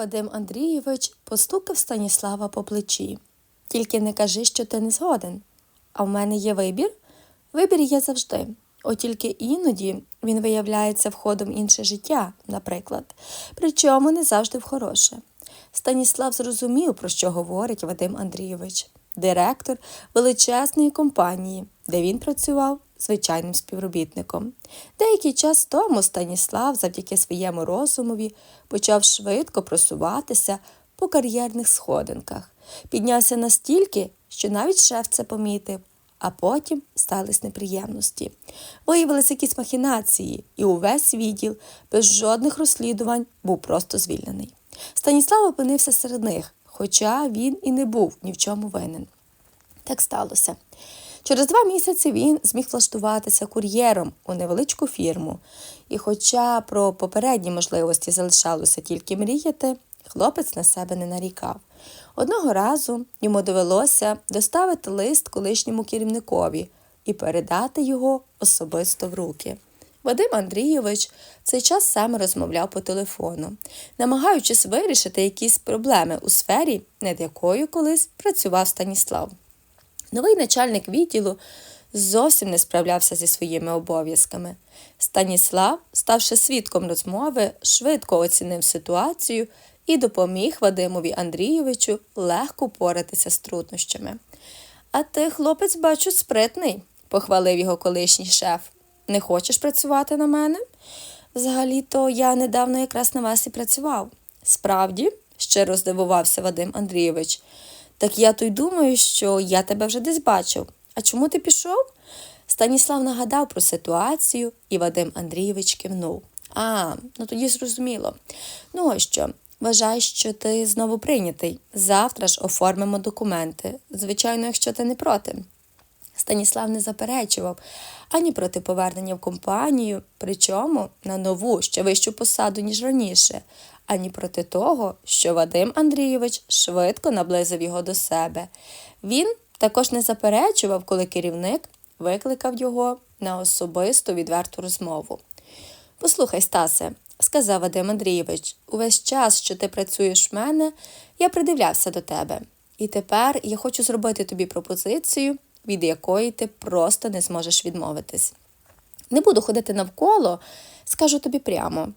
Вадим Андрійович постукав Станіслава по плечі. Тільки не кажи, що ти не згоден. А в мене є вибір? Вибір є завжди. От тільки іноді він виявляється входом інше життя, наприклад, причому не завжди в хороше. Станіслав зрозумів, про що говорить Вадим Андрійович, директор величезної компанії, де він працював звичайним співробітником. Деякий час тому Станіслав, завдяки своєму розумові, почав швидко просуватися по кар'єрних сходинках. Піднявся настільки, що навіть шеф це помітив. А потім стались неприємності. Виявилися якісь махінації, і увесь відділ без жодних розслідувань був просто звільнений. Станіслав опинився серед них, хоча він і не був ні в чому винен. Так сталося. Через два місяці він зміг влаштуватися кур'єром у невеличку фірму, і, хоча про попередні можливості залишалося тільки мріяти, хлопець на себе не нарікав. Одного разу йому довелося доставити лист колишньому керівникові і передати його особисто в руки. Вадим Андрійович цей час саме розмовляв по телефону, намагаючись вирішити якісь проблеми у сфері, над якою колись працював Станіслав. Новий начальник відділу зовсім не справлявся зі своїми обов'язками. Станіслав, ставши свідком розмови, швидко оцінив ситуацію і допоміг Вадимові Андрійовичу легко впоратися з труднощами. А ти, хлопець, бачу, спритний, похвалив його колишній шеф. Не хочеш працювати на мене? Взагалі-то я недавно якраз на вас і працював. Справді, щиро здивувався Вадим Андрійович. Так я то й думаю, що я тебе вже десь бачив. А чому ти пішов? Станіслав нагадав про ситуацію, і Вадим Андрійович кивнув. А, ну тоді зрозуміло. Ну ось що, вважай, що ти знову прийнятий. Завтра ж оформимо документи. Звичайно, якщо ти не проти. Станіслав не заперечував ані проти повернення в компанію, причому на нову, ще вищу посаду, ніж раніше, ані проти того, що Вадим Андрійович швидко наблизив його до себе. Він також не заперечував, коли керівник викликав його на особисту відверту розмову. Послухай, Стасе, сказав Вадим Андрійович, увесь час, що ти працюєш в мене, я придивлявся до тебе. І тепер я хочу зробити тобі пропозицію, від якої ти просто не зможеш відмовитись. Не буду ходити навколо, скажу тобі прямо: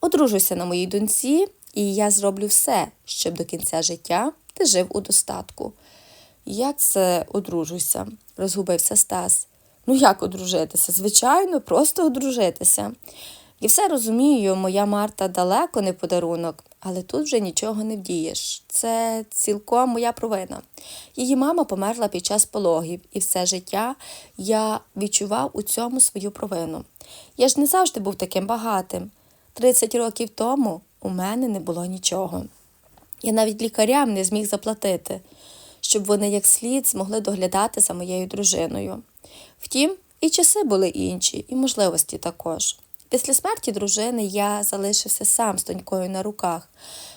одружуйся на моїй доньці, і я зроблю все, щоб до кінця життя ти жив у достатку. Як це одружуйся? розгубився Стас. Ну, як одружитися? Звичайно, просто одружитися. І все розумію, моя Марта далеко не подарунок, але тут вже нічого не вдієш. Це цілком моя провина. Її мама померла під час пологів, і все життя я відчував у цьому свою провину. Я ж не завжди був таким багатим. Тридцять років тому у мене не було нічого. Я навіть лікарям не зміг заплатити, щоб вони як слід змогли доглядати за моєю дружиною. Втім, і часи були інші, і можливості також. Після смерті дружини я залишився сам з донькою на руках.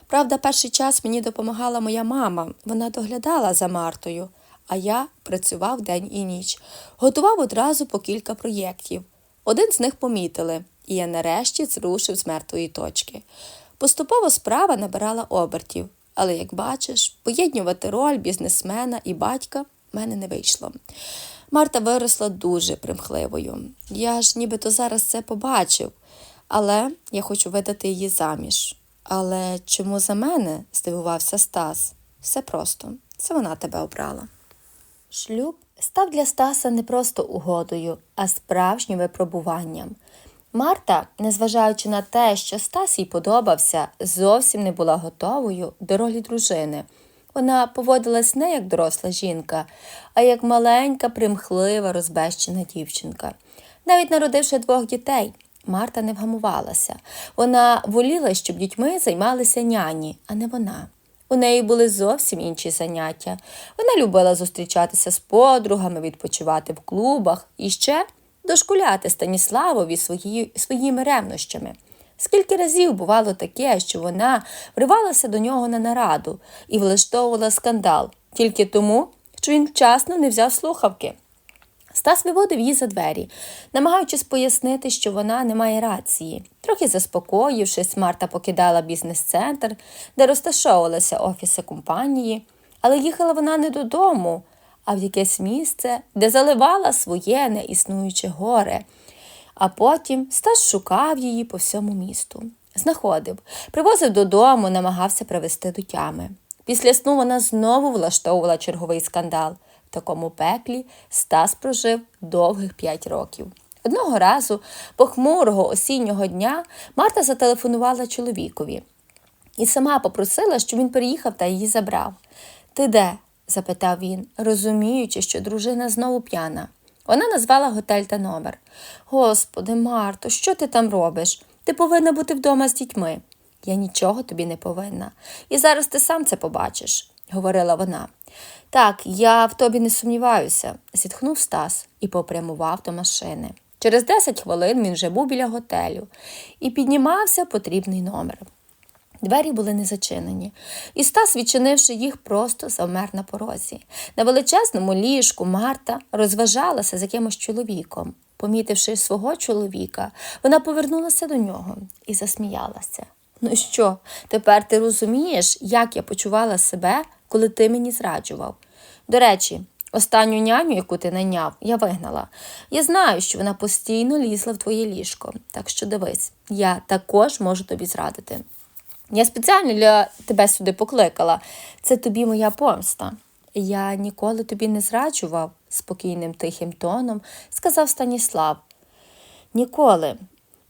Правда, перший час мені допомагала моя мама, вона доглядала за Мартою, а я працював день і ніч, готував одразу по кілька проєктів. Один з них помітили, і я нарешті зрушив з мертвої точки. Поступово справа набирала обертів, але, як бачиш, поєднювати роль бізнесмена і батька в мене не вийшло. Марта виросла дуже примхливою. Я ж нібито зараз це побачив, але я хочу видати її заміж. Але чому за мене? здивувався Стас. Все просто, це вона тебе обрала. Шлюб став для Стаса не просто угодою, а справжнім випробуванням. Марта, незважаючи на те, що Стас їй подобався, зовсім не була готовою до ролі дружини. Вона поводилась не як доросла жінка, а як маленька, примхлива, розбещена дівчинка. Навіть народивши двох дітей, Марта не вгамувалася. Вона воліла, щоб дітьми займалися няні, а не вона. У неї були зовсім інші заняття. Вона любила зустрічатися з подругами, відпочивати в клубах і ще дошкуляти Станіславові свої, своїми ревнощами. Скільки разів бувало таке, що вона вривалася до нього на нараду і влаштовувала скандал тільки тому, що він вчасно не взяв слухавки. Стас виводив її за двері, намагаючись пояснити, що вона не має рації. Трохи заспокоївшись, Марта покидала бізнес-центр, де розташовувалися офіси компанії, але їхала вона не додому, а в якесь місце, де заливала своє неіснуюче горе. А потім Стас шукав її по всьому місту. Знаходив, привозив додому, намагався привести до тями. Після сну вона знову влаштовувала черговий скандал. В такому пеклі Стас прожив довгих п'ять років. Одного разу, похмурого осіннього дня, Марта зателефонувала чоловікові і сама попросила, щоб він приїхав та її забрав. Ти де? Запитав він, розуміючи, що дружина знову п'яна. Вона назвала готель та номер. Господи, Марто, що ти там робиш? Ти повинна бути вдома з дітьми. Я нічого тобі не повинна. І зараз ти сам це побачиш, говорила вона. Так, я в тобі не сумніваюся, зітхнув Стас і попрямував до машини. Через 10 хвилин він вже був біля готелю і піднімався потрібний номер. Двері були не зачинені, і Стас, відчинивши їх, просто завмер на порозі. На величезному ліжку Марта розважалася з якимось чоловіком. Помітивши свого чоловіка, вона повернулася до нього і засміялася. Ну що, тепер ти розумієш, як я почувала себе, коли ти мені зраджував? До речі, останню няню, яку ти найняв, я вигнала. Я знаю, що вона постійно лізла в твоє ліжко, так що дивись, я також можу тобі зрадити. Я спеціально для тебе сюди покликала. Це тобі моя помста. Я ніколи тобі не зраджував, спокійним тихим тоном сказав Станіслав. Ніколи.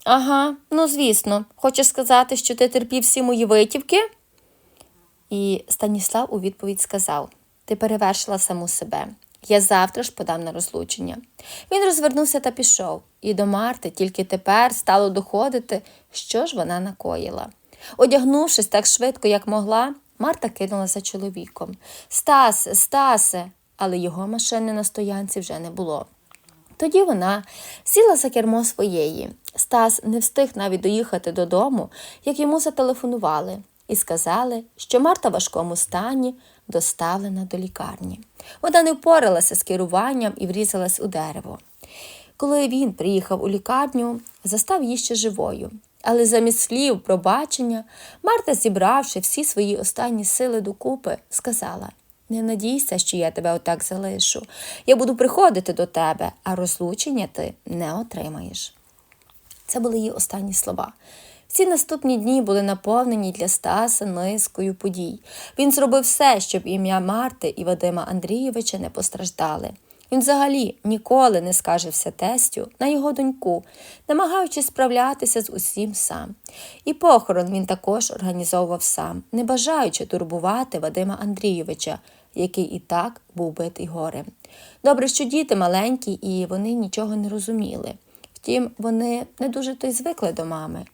Ага, ну звісно, хочеш сказати, що ти терпів всі мої витівки? І Станіслав у відповідь сказав: Ти перевершила саму себе. Я завтра ж подам на розлучення. Він розвернувся та пішов, і до Марти тільки тепер стало доходити, що ж вона накоїла. Одягнувшись так швидко, як могла, Марта кинулася чоловіком. Стасе, Стасе, але його машини на стоянці вже не було. Тоді вона сіла за кермо своєї. Стас не встиг навіть доїхати додому, як йому зателефонували, і сказали, що Марта в важкому стані доставлена до лікарні. Вона не впоралася з керуванням і врізалась у дерево. Коли він приїхав у лікарню, застав її ще живою. Але замість слів пробачення, Марта, зібравши всі свої останні сили докупи, сказала не надійся, що я тебе отак залишу. Я буду приходити до тебе, а розлучення ти не отримаєш. Це були її останні слова. Всі наступні дні були наповнені для Стаса низкою подій. Він зробив все, щоб ім'я Марти і Вадима Андрійовича не постраждали. Він взагалі ніколи не скажевся тестю на його доньку, намагаючись справлятися з усім сам. І похорон він також організовував сам, не бажаючи турбувати Вадима Андрійовича, який і так був битий горем. Добре, що діти маленькі, і вони нічого не розуміли. Втім, вони не дуже то й звикли до мами.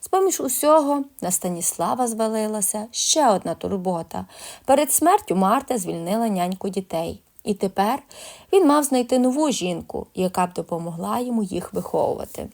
З поміж усього на Станіслава звалилася ще одна турбота. Перед смертю Марта звільнила няньку дітей. І тепер він мав знайти нову жінку, яка б допомогла йому їх виховувати.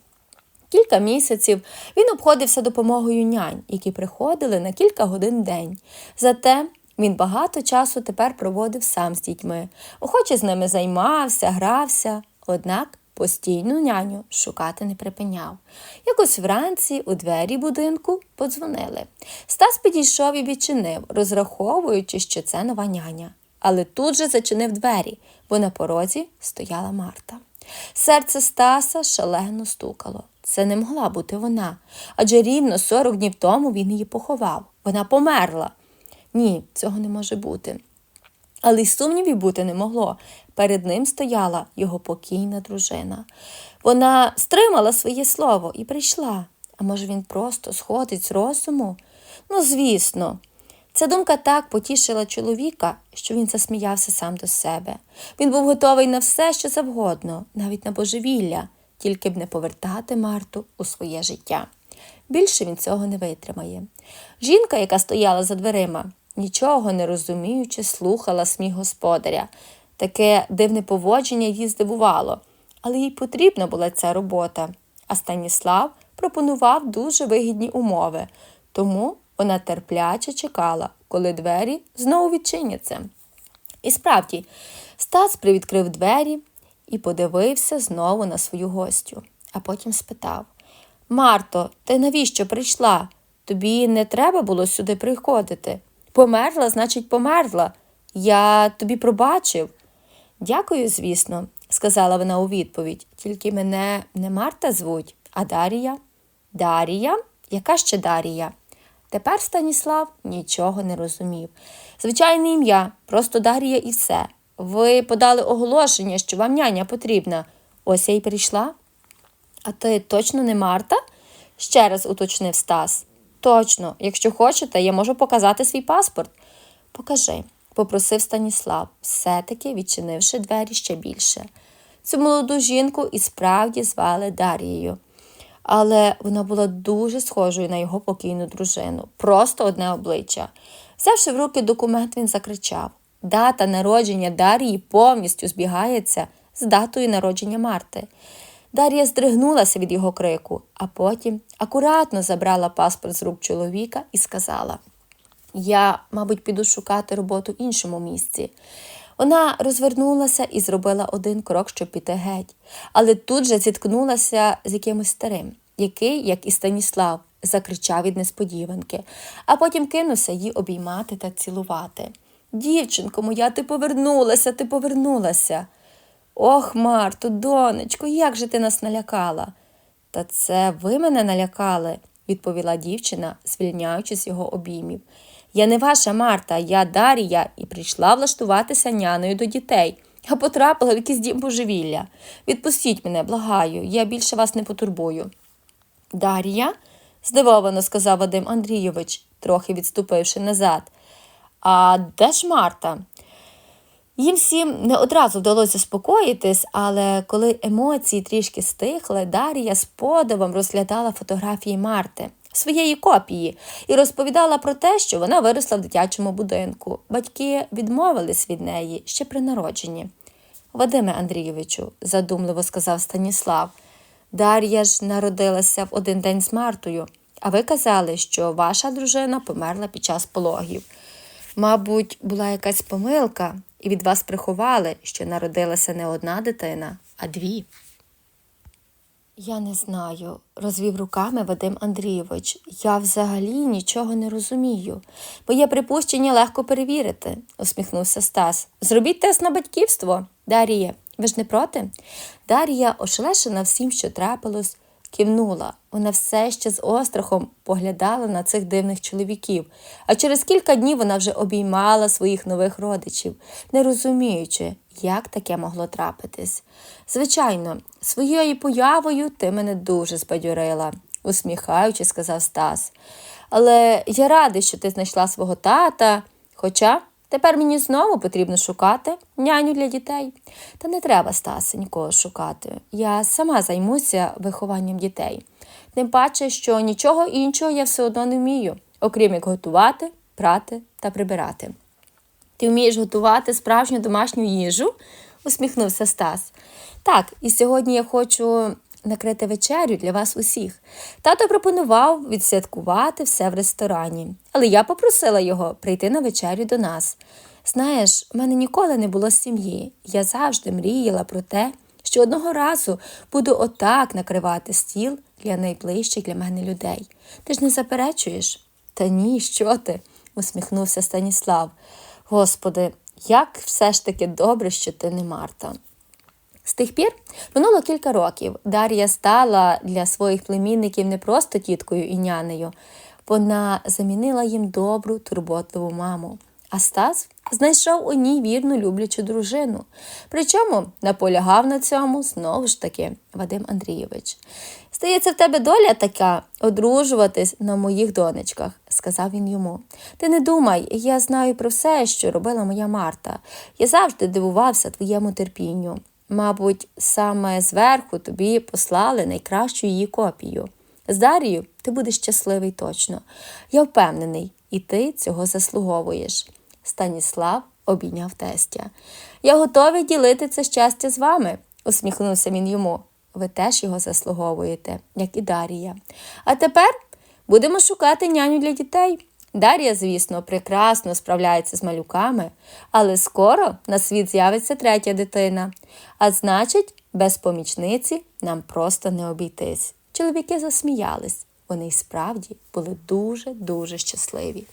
Кілька місяців він обходився допомогою нянь, які приходили на кілька годин в день. Зате він багато часу тепер проводив сам з дітьми, охоче з ними займався, грався, однак постійну няню шукати не припиняв. Якось вранці у двері будинку подзвонили. Стас підійшов і відчинив, розраховуючи, що це нова няня. Але тут же зачинив двері, бо на порозі стояла Марта. Серце Стаса шалено стукало. Це не могла бути вона, адже рівно 40 днів тому він її поховав. Вона померла. Ні, цього не може бути. Але й сумнівів бути не могло. Перед ним стояла його покійна дружина. Вона стримала своє слово і прийшла. А може, він просто сходить з розуму? Ну, звісно. Ця думка так потішила чоловіка, що він засміявся сам до себе. Він був готовий на все, що завгодно, навіть на божевілля, тільки б не повертати Марту у своє життя. Більше він цього не витримає. Жінка, яка стояла за дверима, нічого не розуміючи, слухала сміх господаря. Таке дивне поводження її здивувало, але їй потрібна була ця робота. А Станіслав пропонував дуже вигідні умови, тому вона терпляче чекала, коли двері знову відчиняться. І справді, Стас привідкрив двері і подивився знову на свою гостю, а потім спитав Марто, ти навіщо прийшла? Тобі не треба було сюди приходити. Померла, значить, померла. Я тобі пробачив. Дякую, звісно, сказала вона у відповідь. Тільки мене не Марта звуть, а Дарія. Дарія? Яка ще Дарія? Тепер Станіслав нічого не розумів. Звичайне ім'я, просто Дарія і все. Ви подали оголошення, що вам няня потрібна. Ось я й прийшла. А ти точно не Марта? ще раз уточнив Стас. Точно, якщо хочете, я можу показати свій паспорт. Покажи, попросив Станіслав, все-таки відчинивши двері ще більше. Цю молоду жінку і справді звали Дарією. Але вона була дуже схожою на його покійну дружину, просто одне обличчя. Взявши в руки документ, він закричав: Дата народження Дарії повністю збігається з датою народження Марти. Дар'я здригнулася від його крику, а потім акуратно забрала паспорт з рук чоловіка і сказала: Я, мабуть, піду шукати роботу в іншому місці. Вона розвернулася і зробила один крок, щоб піти геть, але тут же зіткнулася з якимось старим, який, як і Станіслав, закричав від несподіванки, а потім кинувся її обіймати та цілувати. Дівчинко моя, ти повернулася, ти повернулася. Ох, Марто, донечко, як же ти нас налякала? Та це ви мене налякали, відповіла дівчина, звільняючись його обіймів. Я не ваша Марта, я Дарія і прийшла влаштуватися няною до дітей, а потрапила в якийсь дім божевілля. Відпустіть мене, благаю, я більше вас не потурбую. Дар'я? здивовано сказав Вадим Андрійович, трохи відступивши назад. А де ж Марта? Їм всім не одразу вдалося заспокоїтись, але коли емоції трішки стихли, Дар'я з подивом розглядала фотографії Марти, своєї копії, і розповідала про те, що вона виросла в дитячому будинку. Батьки відмовились від неї ще при народженні. Вадиме Андрійовичу, задумливо сказав Станіслав, Дар'я ж народилася в один день з Мартою, а ви казали, що ваша дружина померла під час пологів. Мабуть, була якась помилка, і від вас приховали, що народилася не одна дитина, а дві. Я не знаю, розвів руками Вадим Андрійович. Я взагалі нічого не розумію. Моє припущення легко перевірити, усміхнувся Стас. Зробіть тест на батьківство. Дарія, ви ж не проти? Дарія, ошелешена всім, що трапилось, кивнула. Вона все ще з острахом поглядала на цих дивних чоловіків, а через кілька днів вона вже обіймала своїх нових родичів, не розуміючи, як таке могло трапитись. Звичайно, своєю появою ти мене дуже збадьорила, усміхаючи, сказав Стас. Але я радий, що ти знайшла свого тата, хоча. Тепер мені знову потрібно шукати няню для дітей. Та не треба, Стасе, нікого шукати. Я сама займуся вихованням дітей. Тим паче, що нічого іншого я все одно не вмію, окрім як готувати, прати та прибирати. Ти вмієш готувати справжню домашню їжу? усміхнувся Стас. Так, і сьогодні я хочу накрити вечерю для вас усіх. Тато пропонував відсвяткувати все в ресторані, але я попросила його прийти на вечерю до нас. Знаєш, в мене ніколи не було сім'ї. Я завжди мріяла про те, що одного разу буду отак накривати стіл для найближчих для мене людей. Ти ж не заперечуєш? Та ні, що ти? усміхнувся Станіслав. Господи, як все ж таки добре, що ти не Марта. З тих пір минуло кілька років. Дар'я стала для своїх племінників не просто тіткою і нянею, вона замінила їм добру, турботливу маму. А Стас знайшов у ній вірну люблячу дружину. Причому наполягав на цьому знову ж таки Вадим Андрійович. Здається, в тебе доля така одружуватись на моїх донечках, сказав він йому. Ти не думай, я знаю про все, що робила моя Марта. Я завжди дивувався твоєму терпінню. Мабуть, саме зверху тобі послали найкращу її копію. З Дарією ти будеш щасливий точно. Я впевнений, і ти цього заслуговуєш. Станіслав обійняв тестя. Я готовий ділити це щастя з вами, усміхнувся він йому. Ви теж його заслуговуєте, як і Дарія. А тепер будемо шукати няню для дітей. Дар'я, звісно, прекрасно справляється з малюками, але скоро на світ з'явиться третя дитина. А значить, без помічниці нам просто не обійтись. Чоловіки засміялись. Вони й справді були дуже-дуже щасливі.